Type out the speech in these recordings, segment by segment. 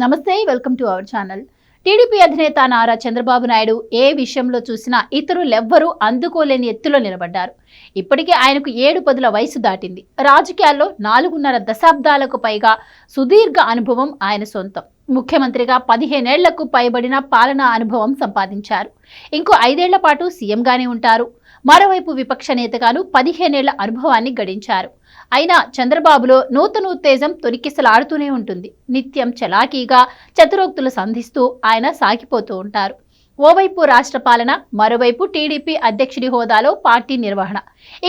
నమస్తే welcome to our channel. TDP అధినేత నారా చంద్రబాబు నాయుడు ఏ విషయంలో చూసినా ఇతరులెవ్వరూ అందుకోలేని ఎత్తులో నిలబడ్డారు. ఇప్పటికే ఆయనకు ఏడు పదుల వయసు దాటింది. రాజకీయాల్లో నాలుగున్నర దశాబ్దాలకు పైగా సుదీర్ఘ అనుభవం ఆయన సొంతం. ముఖ్యమంత్రిగా పదిహేనేళ్ళకు పైబడిన పాలనా అనుభవం సంపాదించారు. ఇంకో ఐదేళ్ళ పాటు సీఎంగానే ఉంటారు. మరోవైపు విపక్ష నేతగాను పదిహేనేళ్ళ అనుభవాన్ని గడించారు. అయినా చంద్రబాబులో నూతన ఉత్తేజం తొలికిసలాడుతూనే ఉంటుంది. నిత్యం చలాకీగా చతురోక్తులు సంధిస్తూ ఆయన సాగిపోతూ ఉంటారు. ఓవైపు రాష్ట్ర పాలన మరోవైపు టీడీపీ అధ్యక్షుడి హోదాలో పార్టీ నిర్వహణ.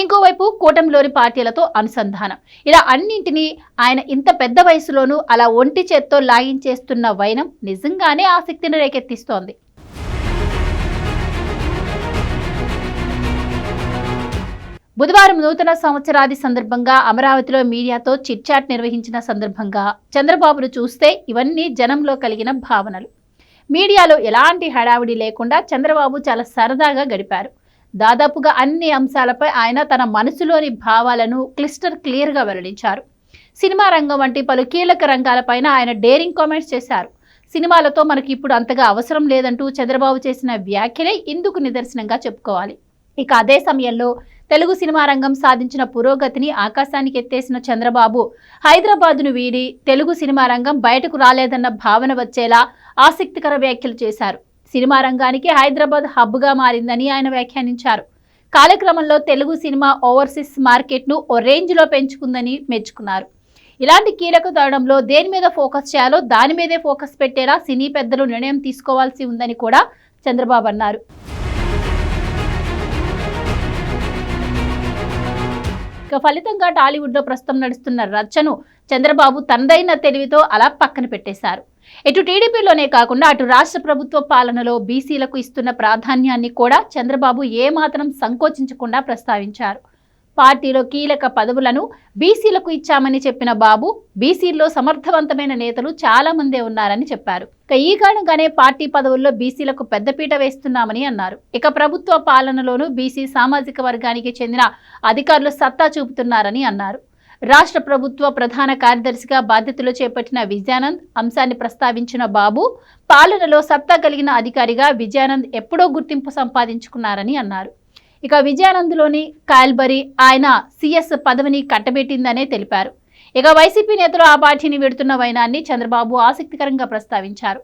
ఇంకోవైపు కూటమిలోని పార్టీలతో అనుసంధానం. ఇలా అన్నింటినీ ఆయన ఇంత పెద్ద వయసులోనూ అలా ఒంటి చేత్తో లాగించేస్తున్న వైనం నిజంగానే ఆసక్తిని రేకెత్తిస్తోంది. బుధవారం నూతన సంవత్సరాది సందర్భంగా అమరావతిలో మీడియాతో చిట్చాట్ నిర్వహించిన సందర్భంగా చంద్రబాబును చూస్తే ఇవన్నీ జనంలో కలిగిన భావనలు. మీడియాలో ఎలాంటి హడావిడి లేకుండా చంద్రబాబు చాలా సరదాగా గడిపారు. దాదాపుగా అన్ని అంశాలపై ఆయన తన మనసులోని భావాలను క్లిస్టర్ క్లియర్గా వెల్లడించారు. సినిమా రంగం వంటి పలు కీలక రంగాలపైన ఆయన డేరింగ్ కామెంట్స్ చేశారు. సినిమాలతో మనకి ఇప్పుడు అంతగా అవసరం లేదంటూ చంద్రబాబు చేసిన వ్యాఖ్యలే ఇందుకు నిదర్శనంగా చెప్పుకోవాలి. ఇక అదే సమయంలో తెలుగు సినిమా రంగం సాధించిన పురోగతిని ఆకాశానికి ఎత్తేసిన చంద్రబాబు హైదరాబాద్ను వీడి తెలుగు సినిమా రంగం బయటకు రాలేదన్న భావన వచ్చేలా ఆసక్తికర వ్యాఖ్యలు చేశారు. సినిమా రంగానికి హైదరాబాద్ హబ్గా మారిందని ఆయన వ్యాఖ్యానించారు. కాలక్రమంలో తెలుగు సినిమా ఓవర్సీస్ మార్కెట్ను ఓ రేంజ్లో పెంచుకుందని మెచ్చుకున్నారు. ఇలాంటి కీలక తరుణంలో దేని మీద ఫోకస్ చేయాలో దాని మీదే ఫోకస్ పెట్టేలా సినీ పెద్దలు నిర్ణయం తీసుకోవాల్సి ఉందని కూడా చంద్రబాబు అన్నారు. ఇక ఫలితంగా టాలీవుడ్లో ప్రస్తుతం నడుస్తున్న రచ్చను చంద్రబాబు తనదైన తెలివితో అలా పక్కన పెట్టేశారు. ఇటు టీడీపీలోనే కాకుండా అటు రాష్ట్ర ప్రభుత్వ పాలనలో బీసీలకు ఇస్తున్న ప్రాధాన్యాన్ని కూడా చంద్రబాబు ఏమాత్రం సంకోచించకుండా ప్రస్తావించారు. పార్టీలో కీలక పదవులను బీసీలకు ఇచ్చామని చెప్పిన బాబు బీసీల్లో సమర్థవంతమైన నేతలు చాలా మందే ఉన్నారని చెప్పారు. ఇక ఈ కారణంగానే పార్టీ పదవుల్లో బీసీలకు పెద్దపీట వేస్తున్నామని అన్నారు. ఇక ప్రభుత్వ పాలనలోనూ బీసీ సామాజిక వర్గానికి చెందిన అధికారులు సత్తా చూపుతున్నారని అన్నారు. రాష్ట్ర ప్రభుత్వ ప్రధాన కార్యదర్శిగా బాధ్యతలు చేపట్టిన విజయానంద్ అంశాన్ని ప్రస్తావించిన బాబు పాలనలో సత్తా కలిగిన అధికారిగా విజయానంద్ ఎప్పుడో గుర్తింపు సంపాదించుకున్నారని అన్నారు. ఇక విజయానంద్లోని కాయల్బరి ఆయన సీఎస్ పదవిని కట్టబెట్టిందనే తెలిపారు. ఇక వైసీపీ నేతలు ఆ పార్టీని విడుతున్న వైనాన్ని చంద్రబాబు ఆసక్తికరంగా ప్రస్తావించారు.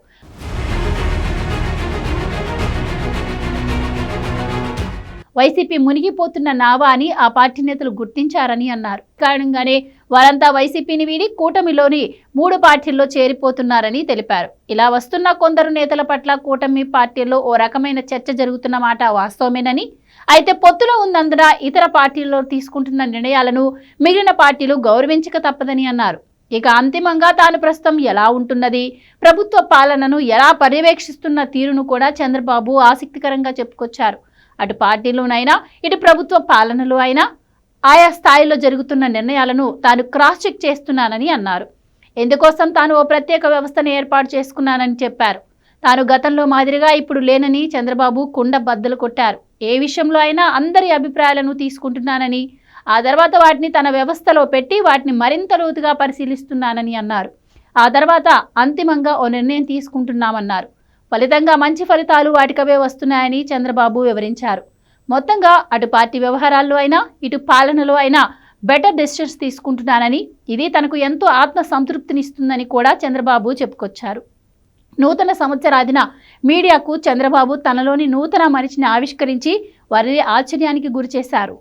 వైసీపీ మునిగిపోతున్న నావా అని ఆ పార్టీ నేతలు గుర్తించారని అన్నారు. కారణంగానే వారంతా వైసీపీని వీడి కూటమిలోని మూడు పార్టీల్లో చేరిపోతున్నారని తెలిపారు. ఇలా వస్తున్న కొందరు నేతల పట్ల కూటమి పార్టీల్లో ఓ రకమైన చర్చ జరుగుతున్న మాట వాస్తవమేనని అయితే పొత్తులో ఉన్నందున ఇతర పార్టీల్లో తీసుకుంటున్న నిర్ణయాలను మిగిలిన పార్టీలు గౌరవించక తప్పదని అన్నారు. ఇక అంతిమంగా తాను ప్రస్తుతం ఎలా ఉంటున్నది ప్రభుత్వ పాలనను ఎలా పర్యవేక్షిస్తున్న తీరును కూడా చంద్రబాబు ఆసక్తికరంగా చెప్పుకొచ్చారు. అటు పార్టీలోనైనా ఇటు ప్రభుత్వ పాలనలో అయినా ఆయా స్థాయిలో జరుగుతున్న నిర్ణయాలను తాను క్రాస్ చెక్ చేస్తున్నానని అన్నారు. ఎందుకోసం తాను ఓ ప్రత్యేక వ్యవస్థను ఏర్పాటు చేసుకున్నానని చెప్పారు. తాను గతంలో మాదిరిగా ఇప్పుడు లేనని చంద్రబాబు కుండ బద్దలు కొట్టారు. ఏ విషయంలో అయినా అందరి అభిప్రాయాలను తీసుకుంటున్నానని ఆ తర్వాత వాటిని తన వ్యవస్థలో పెట్టి వాటిని మరింత లోతుగా పరిశీలిస్తున్నానని అన్నారు. ఆ తర్వాత అంతిమంగా ఓ నిర్ణయం తీసుకుంటున్నామన్నారు. ఫలితంగా మంచి ఫలితాలు వాటికవే వస్తున్నాయని చంద్రబాబు వివరించారు. మొత్తంగా అటు పార్టీ వ్యవహారాల్లో అయినా ఇటు పాలనలో అయినా బెటర్ డెసిషన్స్ తీసుకుంటున్నానని ఇది తనకు ఎంతో ఆత్మ సంతృప్తినిస్తుందని కూడా చంద్రబాబు చెప్పుకొచ్చారు. నూతన సంవత్సరాదిన మీడియాకు చంద్రబాబు తనలోని నూతన మనిషిని ఆవిష్కరించి వారిని ఆశ్చర్యానికి గురిచేశారు.